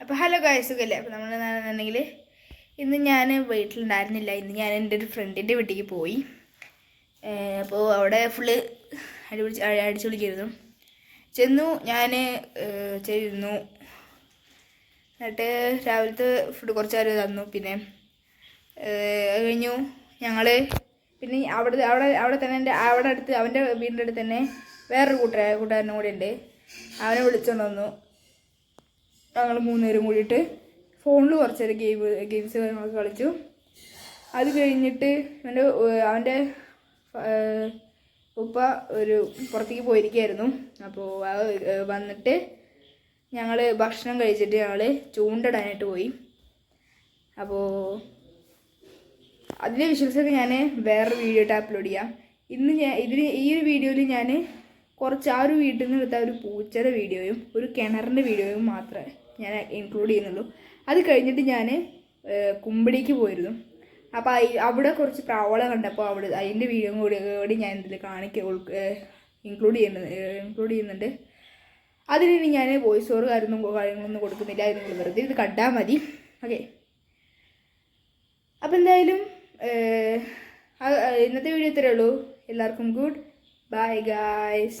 അപ്പോൾ hello guys സുഖല്ലേ? അപ്പോൾ നമ്മൾ എന്താണെന്നുണ്ടെങ്കിൽ ഇന്ന് ഞാൻ വീട്ടിലുണ്ടായിരുന്നില്ല. ഇന്ന് ഞാൻ എന്റെ ഒരു ഫ്രണ്ടിന്റെ വീട്ടിലേക്ക് പോയി. അപ്പോൾ അവിടെ ഫുള്ള് അടിപിടിച്ച് അടി- അടിച്ചു വിളിക്കായിരുന്നു ചെന്നു ഞാൻ ചെയ്തിരുന്നു എന്നിട്ട് രാവിലത്തെ ഫുഡ് കുറച്ച് നേരം തന്നു. പിന്നെ കഴിഞ്ഞു. ഞങ്ങൾ പിന്നെ അവിടെ അവിടെ അവിടെ തന്നെ എന്റെ അവിടെ അടുത്ത് അവന്റെ വീടിന്റെ അടുത്ത് തന്നെ വേറൊരു കൂട്ടുകാരൻ കൂടെ ഉണ്ട് അവനെ വിളിച്ചുകൊണ്ട് വന്നു. ഞങ്ങൾ മൂന്നുപേരും കൂടിയിട്ട് ഫോണിൽ കുറച്ച് നേരം ഗെയിം ഗെയിംസ് കാര്യങ്ങളൊക്കെ കളിച്ചു. അത് കഴിഞ്ഞിട്ട് അവന്റെ അവന്റെ ഉപ്പ ഒരു പുറത്തേക്ക് പോയിരിക്കുകയായിരുന്നു അപ്പോൾ വന്നിട്ട് ഞങ്ങൾ ഭക്ഷണം കഴിച്ചിട്ട് ഞങ്ങൾ ചൂണ്ടിടാനായിട്ട് പോയി. അപ്പോൾ അതിന്റെ വിഷ്വൽസൊക്കെ ഞാൻ വേറൊരു വീഡിയോ ആയിട്ട് അപ്ലോഡ് ചെയ്യാം. ഇന്ന് ഞാൻ ഇതിന് ഈ ഒരു വീഡിയോയിൽ ഞാൻ കുറച്ച് ആ ഒരു വീട്ടിൽ നിന്ന് എടുത്ത ഒരു പൂച്ചയുടെ വീഡിയോയും ഒരു കിണറിന്റെ വീഡിയോയും മാത്രമേ ഞാൻ ഇൻക്ലൂഡ് ചെയ്യുന്നുള്ളൂ. അത് കഴിഞ്ഞിട്ട് ഞാൻ കുമ്പിടിക്ക് പോയിരുന്നു. അപ്പോൾ അവിടെ കുറച്ച് പ്രാവള കണ്ടപ്പോൾ അവിടെ അതിന്റെ വീഡിയോ കൂടി കൂടി ഞാൻ ഇതിൽ കാണിക്ക ഇൻക്ലൂഡ് ചെയ്യുന്നത് ഇൻക്ലൂഡ് ചെയ്യുന്നുണ്ട്. അതിന് ഞാൻ വോയിസ് ഓവർ കാര്യമൊന്നും കാര്യങ്ങളൊന്നും കൊടുക്കുന്നില്ല നിങ്ങൾ വെറുതെ ഇത് കണ്ടാൽ മതി. ഓക്കെ അപ്പം എന്തായാലും ഇന്നത്തെ വീഡിയോ ഇത്രയേ ഉള്ളൂ. എല്ലാവർക്കും ഗുഡ് ബൈ ഗായ്സ്